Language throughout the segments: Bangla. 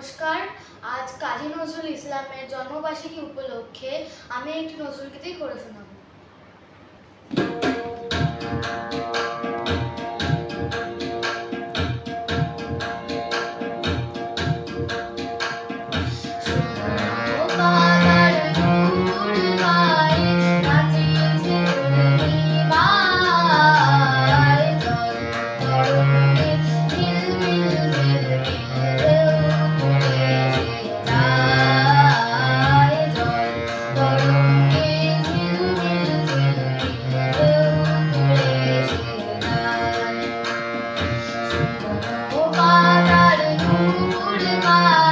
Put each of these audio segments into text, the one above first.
নমস্কার। আজ কাজী নজরুল ইসলামের জন্মবার্ষিকী উপলক্ষে আমি একটি নজরুল গীতি করে শোনাব।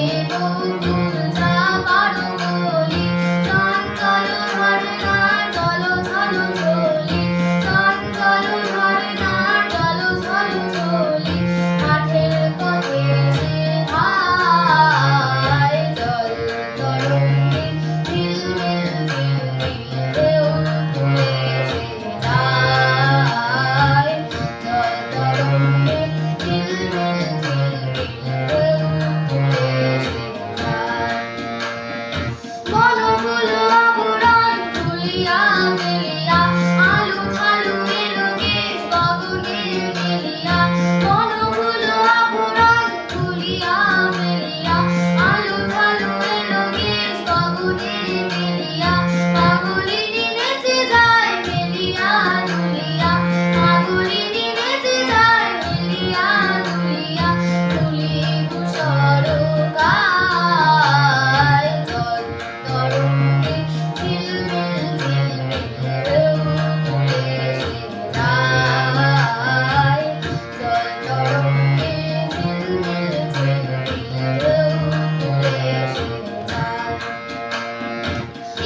Hallelujah.